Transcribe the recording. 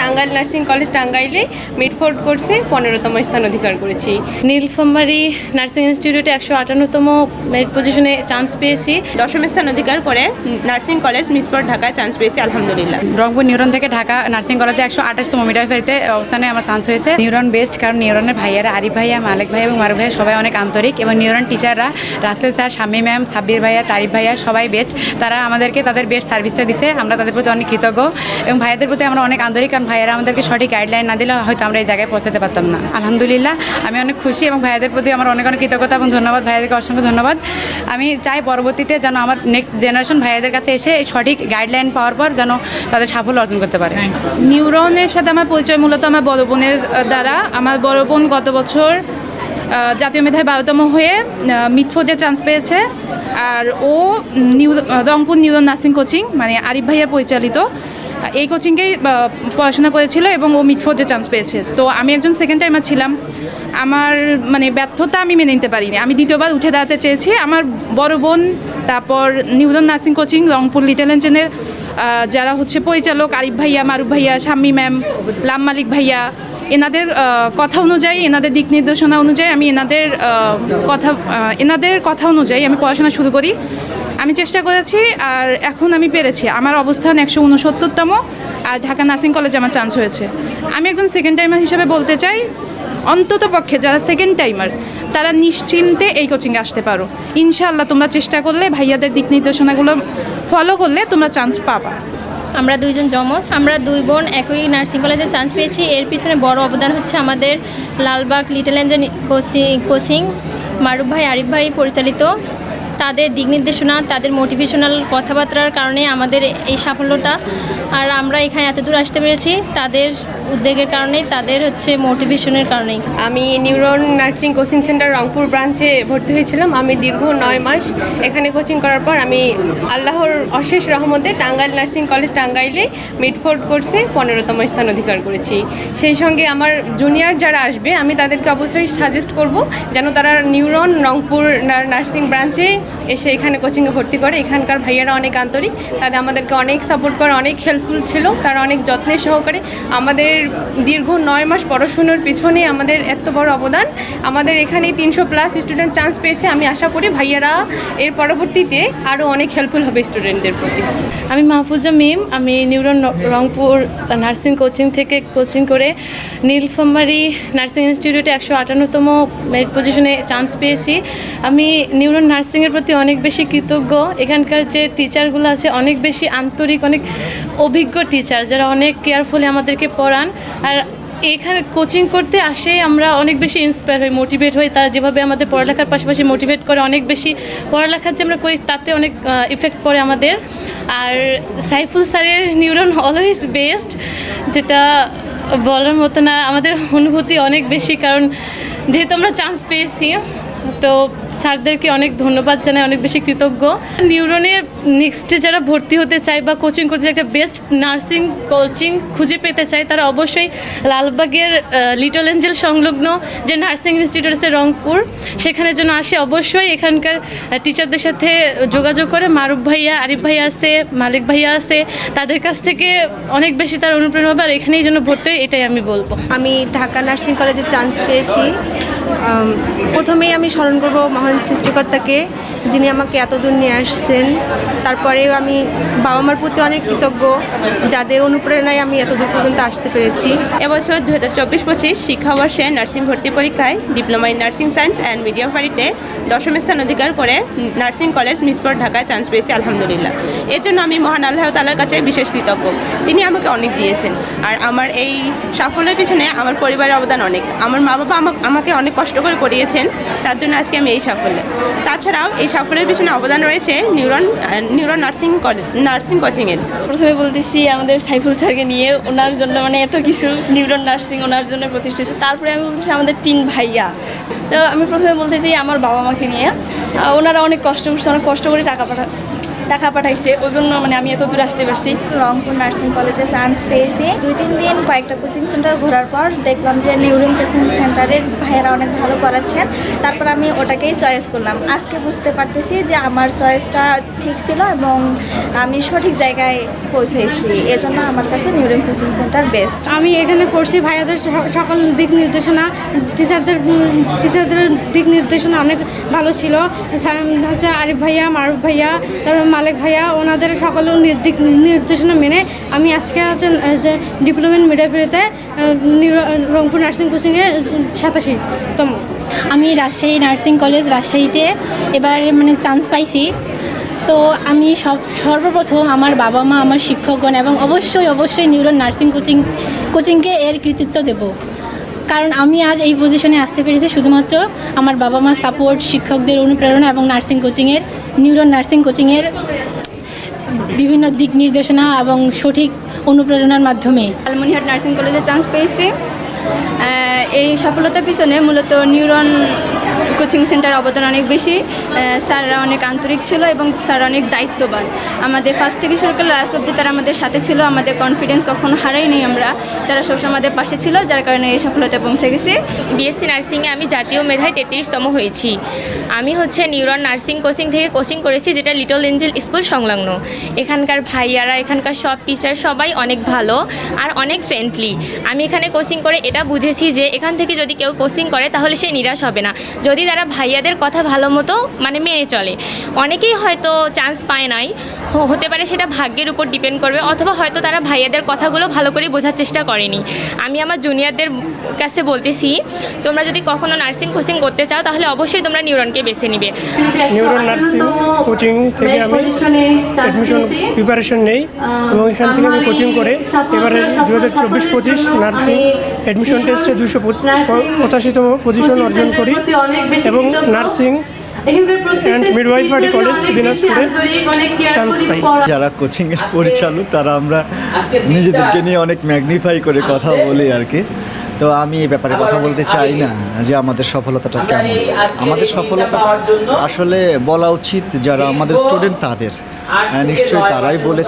Tangail nursing college টাঙ্গাইলে মিডফোর্ড কোর্সে পনেরোতম স্থান অধিকার করেছি। নীলফামারী নার্সিং ইনস্টিটিউটে একশো আটান্নতম মেরিট পজিশনে চান্স পেয়েছি। দশম স্থান অধিকার করে নার্সিং কলেজ মিসপর ঢাকায় চান্স পেয়েছি আলহামদুলিল্লাহ। রংপুর নিউরন থেকে ঢাকা নার্সিং কলেজে একশো আঠাশতম মিডওয়াইফারিতে অবস্থানে আমার চান্স হয়েছে। নিউরন বেস্ট কারণ নিউরনের ভাইয়ারা আরিফ ভাইয়া মালিক ভাইয়া এবং মারুফ ভাইয়া সবাই অনেক আন্তরিক এবং নিউরন টিচাররা রাসেল স্যার শামী ম্যাম সাব্বির ভাইয়া তারিফ ভাইয়া সবাই বেস্ট তারা আমাদেরকে তাদের বেস্ট সার্ভিসটা দিছে আমরা তাদের প্রতি অনেক কৃতজ্ঞ এবং ভাইয়াদের প্রতি আমরা অনেক আন্তরিক কারণ ভাইয়ারা আমাদেরকে সঠিক গাইডলাইন না দিলে হয়তো আমরা এই জায়গায় পৌঁছাতে পারতাম না। আলহামদুলিল্লাহ আমি অনেক খুশি এবং ভাইয়াদের প্রতি আমার অনেক অনেক কৃতজ্ঞতা এবং ধন্যবাদ ভাইয়াদেরকে অসংখ্য ধন্যবাদ। আমি চাই পরবর্তীতে যেন আমার নেক্সট জেনারেশন ভাইয়াদের কাছে এসে এই সঠিক গাইডলাইন পাওয়ার পর যেন তাদের সাফল্য অর্জন করতে পারে। নিউরনের সাথে আমার পরিচয় মূলত আমার বড় বোনের দ্বারা। আমার বড় বোন গত বছর জাতীয় মেধায় বারোতম হয়ে মিটফোর্ডে চান্স পেয়েছে। আর ও new Rangpur neuron nursing coaching মানে আরিফ ভাইয়া পরিচালিত। এই কোচিংকেই পড়াশোনা করেছিল এবং ও মিটফোর্ডে চান্স পেয়েছে। তো আমি একজন সেকেন্ড টাইমার ছিলাম। আমার মানে ব্যর্থতা আমি মেনে নিতে পারিনি। আমি দ্বিতীয়বার উঠে দাঁড়াতে চেয়েছি। আমার বড় বোন, তারপর neuron nursing coaching, Rangpur little এঞ্জেনের যারা হচ্ছে পরিচালক, আরিফ ভাইয়া, মারুফ ভাইয়া, শাম্মী ম্যাম লাম মালিক ভাইয়া এনাদের কথা অনুযায়ী, এনাদের দিক নির্দেশনা অনুযায়ী আমি এনাদের কথা এনাদের কথা অনুযায়ী আমি পড়াশোনা শুরু করি। আমি চেষ্টা করেছি আর এখন আমি পেরেছি। আমার অবস্থান একশো উনসত্তরতম আর ঢাকা নার্সিং কলেজে আমার চান্স হয়েছে। আমি একজন সেকেন্ড টাইমার হিসেবে বলতে চাই, অন্তত পক্ষে যারা সেকেন্ড টাইমার তারা নিশ্চিন্তে এই কোচিংয়ে আসতে পারো। ইনশাআল্লাহ তোমরা চেষ্টা করলে, ভাইয়াদের দিক নির্দেশনাগুলো ফলো করলে তোমরা চান্স পাবা। আমরা দুইজন যমজ। আমরা দুই বোন একই নার্সিং কলেজে চান্স পেয়েছি। এর পিছনে বড় অবদান হচ্ছে আমাদের Lalbagh little angel coaching coaching Maruf ভাই, আরিফ ভাই পরিচালিত। তাদের দিক নির্দেশনা, তাদের মোটিভেশনাল কথাবার্তার কারণে আমাদের এই সাফল্যটা। আর আমরা এখানে এত দূর আসতে পেরেছি, তাদের উদ্যোগের কারণে, তাদের হচ্ছে মোটিভেশনের কারণেই। আমি neuron nursing coaching centre Rangpur ব্রাঞ্চে ভর্তি হয়েছিলাম। আমি দীর্ঘ নয় মাস এখানে কোচিং করার পর আমি আল্লাহর অশেষ রহমতে টাঙ্গাইল নার্সিং কলেজ টাঙ্গাইলে মিডফোর্ড কোর্সে পনেরোতম স্থান অধিকার করেছি। সেই সঙ্গে আমার জুনিয়র যারা আসবে, আমি তাদেরকে অবশ্যই সাজেস্ট করব যেন তারা নিউরন রংপুর নার্সিং ব্রাঞ্চে এসে এখানে কোচিংয়ে ভর্তি করে। এখানকার ভাইয়ারা অনেক আন্তরিক তাদের আমাদেরকে অনেক সাপোর্ট করে, অনেক হেল্পফুল ছিল, তারা অনেক যত্নের সহকারে আমাদের দীর্ঘ নয় মাস পড়াশুনোর পিছনে আমাদের এত বড় অবদান। আমাদের এখানে তিনশো প্লাস স্টুডেন্ট চান্স পেয়েছে। আমি আশা করি ভাইয়ারা এর পরবর্তীতে আরও অনেক হেল্পফুল হবে স্টুডেন্টদের প্রতি। আমি মাহফুজা মিম আমি নিউরন রংপুর নার্সিং কোচিং থেকে কোচিং করে নীলফামারী নার্সিং ইনস্টিটিউটে একশো আটান্নতম মেরিট পজিশনে চান্স পেয়েছি। আমি নিউরন নার্সিংয়ের প্রতি অনেক বেশি কৃতজ্ঞ। এখানকার যে টিচারগুলো আছে, অনেক বেশি আন্তরিক, অনেক অভিজ্ঞ টিচার যারা অনেক কেয়ারফুলি আমাদেরকে পড়ান। আর এখানে কোচিং করতে আসে আমরা অনেক বেশি ইন্সপায়ার হই মোটিভেট হই। তারা যেভাবে আমাদের পড়ালেখার পাশাপাশি মোটিভেট করে অনেক বেশি পড়ালেখার যে আমরা করি, তাতে অনেক ইফেক্ট পড়ে আমাদের। আর সাইফুল স্যারের নিউরন অলওয়েজ বেস্ট যেটা বলার মতো না, আমাদের অনুভূতি অনেক বেশি। কারণ যেহেতু আমরা চান্স পেয়েছি তো স্যারদেরকে অনেক ধন্যবাদ জানাই, অনেক বেশি কৃতজ্ঞ। নিউরনে নেক্সটে যারা ভর্তি হতে চায় বা কোচিং করতে একটা বেস্ট নার্সিং কোচিং খুঁজে পেতে চায়, তারা অবশ্যই লালবাগের লিটল এঞ্জেল সংলগ্ন যে নার্সিং ইনস্টিটিউট আছে রংপুর সেখানে যেন আসে। অবশ্যই এখানকার টিচারদের সাথে যোগাযোগ করে। মারুফ ভাইয়া, আরিফ ভাইয়া আছে, মালিক ভাইয়া আছে, তাদের কাছ থেকে অনেক বেশি তার অনুপ্রেরণা পাবে আর এখানেই যেন ভর্তি এটাই আমি বলব। আমি ঢাকা নার্সিং কলেজে চান্স পেয়েছি। প্রথমেই আমি স্মরণ করব মহান সৃষ্টিকর্তাকে, যিনি আমাকে এতদূর নিয়ে আসছেন। তারপরে আমি বাবা মার প্রতি অনেক কৃতজ্ঞ, যাদের অনুপ্রেরণায় আমি এত দূর পর্যন্ত আসতে পেরেছি। এবছর দু হাজার চব্বিশ পঁচিশ শিক্ষাবর্ষে নার্সিং ভর্তি পরীক্ষায় diploma in nursing science and মিডিয়াফারিতে দশম স্থান অধিকার করে নার্সিং কলেজ মিসপর ঢাকায় চান্স পেয়েছি, আলহামদুলিল্লাহ। এর জন্য আমি মহান আল্লাহ তালার কাছে বিশেষ কৃতজ্ঞ। তিনি আমাকে অনেক দিয়েছেন। আর আমার এই সাফল্যের পিছনে আমার পরিবারের অবদান অনেক। আমার মা বাবা আমা- আমাকে অনেক কষ্ট করে করিয়েছেন তার জন্য আজকে আমি এই সাফল্যে। তাছাড়াও এই সাফল্যের পিছনে অবদান রয়েছে নিউরন নিউরন নার্সিং নার্সিং কোচিংয়ের। প্রথমে বলতেছি, আমাদের সাইফুল স্যারকে নিয়ে ওনার জন্য মানে এত কিছু নিউরন নার্সিং ওনার জন্য প্রতিষ্ঠিত। তারপরে আমি বলতেছি, আমাদের তিন ভাইয়া। তো আমি প্রথমে বলতে চাই, আমার বাবা মাকে নিয়ে ওনারা অনেক কষ্ট করছে, অনেক কষ্ট করে টাকা পাঠা টাকা পাঠাইছে ওই জন্য মানে আমি এত দূর আসতে পারছি। রংপুর নার্সিং কলেজে চান্স পেয়েছি। দুই তিন দিন কয়েকটা কোচিং সেন্টার ঘোরার পর দেখলাম যে নিউরিং কোচিং সেন্টারের ভাইয়েরা অনেক ভালো করাচ্ছেন। তারপর আমি ওটাকেই চয়েস করলাম। আজকে বুঝতে পারতেছি যে আমার চয়েসটা ঠিক ছিল এবং আমি সঠিক জায়গায় পৌঁছেছি। এজন্য আমার কাছে নিউরিং কোচিং সেন্টার বেস্ট আমি এখানে পড়ছি ভাইয়াদের স- সকল দিক নির্দেশনা। টিচারদের টিচারদের দিক নির্দেশনা অনেক ভালো ছিল। হচ্ছে আরিফ ভাইয়া মারুফ ভাইয়া তারপর মালিক ভাইয়া, ওনাদের সকল নির- নির্দেশনা মেনে আমি আজকে আছেন যে ডিপ্লোমা ইন মিডাইফারিতে রংপুর নার্সিং কোচিংয়ে সাতাশিতম আমি রাজশাহী নার্সিং কলেজ রাজশাহীতে এবার মানে চান্স পাইছি। তো আমি সব, সর্বপ্রথম আমার বাবা মা, আমার শিক্ষকগণ এবং অবশ্যই অবশ্যই নিউরন নার্সিং কোচিং, কোচিংকে এর কৃতিত্ব দেব। কারণ আমি আজ এই পজিশনে আসতে পেরেছি শুধুমাত্র আমার বাবা মা সাপোর্ট শিক্ষকদের অনুপ্রেরণা এবং নার্সিং কোচিংয়ের নিউরন নার্সিং কোচিংয়ের বিভিন্ন দিক নির্দেশনা এবং সঠিক অনুপ্রেরণার মাধ্যমে। আলমনিহাট নার্সিং কলেজে চান্স পেয়েছি। এই সফলতার পিছনে মূলত নিউরন কোচিং সেন্টার অবদান অনেক বেশি। স্যাররা অনেক আন্তরিক ছিল এবং স্যার অনেক দায়িত্ববান। আমাদের ফার্স্ট থেকে শুরু করে লাস্ট অব্দি তারা আমাদের সাথে ছিল, আমাদের কনফিডেন্স কখনো হারাইনি আমরা। তারা সবসময় আমাদের পাশে ছিল, যার কারণে এই সফলতা পৌঁছে গেছি। বিএসসি নার্সিংয়ে আমি জাতীয় মেধায় তেত্রিশতম হয়েছি। আমি হচ্ছে নিউরন নার্সিং কোচিং থেকে কোচিং করেছি, যেটা লিটল এঞ্জেল স্কুল সংলগ্ন। এখানকার ভাইয়ারা, এখানকার সব টিচার সবাই অনেক ভালো আর অনেক ফ্রেন্ডলি আমি এখানে কোচিং করে এটা বুঝেছি যে এখান থেকে যদি কেউ কোচিং করে তাহলে সে নিরাশ হবে না। যদি তারা ভাইয়াদের কথা ভালো মতো মানে মেনে চলে। অনেকেই হয়তো চান্স পায় নাই। হ- হতে পারে সেটা ভাগ্যের উপর ডিপেন্ড করবে অথবা হয়তো তারা ভাইয়াদের কথাগুলো ভালো করে বোঝার চেষ্টা করেনি। আমি আমার জুনিয়রদের কাছে বলতেছি তোমরা যদি কখনো নার্সিং কোচিং করতে চাও তাহলে অবশ্যই তোমরা নিউরনকে বেছে নিবে। নিউরন নার্সিং কোচিং থেকে আমি অ্যাডমিশন প্রিপারেশন নেই। এবং এখান থেকে আমি কোচিং করে এবারে দু হাজার চব্বিশ পঁচিশ নার্সিং অ্যাডমিশন টেস্টে দুশো পঁচাশিতম পজিশন অর্জন করি। এবং নার্সিং অ্যান্ড মিডওয়াইফারি কলেজ দিনাজপুরে চান্স পাই। যারা কোচিংয়ের পরিচালক তারা আমরা নিজেদেরকে নিয়ে অনেক ম্যাগনিফাই করে কথা বলি আর কি। তো আমি এই ব্যাপারে কথা বলতে চাই না যে আমাদের সফলতাটা কেমন। আমাদের সফলতাটা আসলে বলা উচিত যারা আমাদের স্টুডেন্ট তাদের। হ্যাঁ, নিশ্চয়ই তারাই বলেছে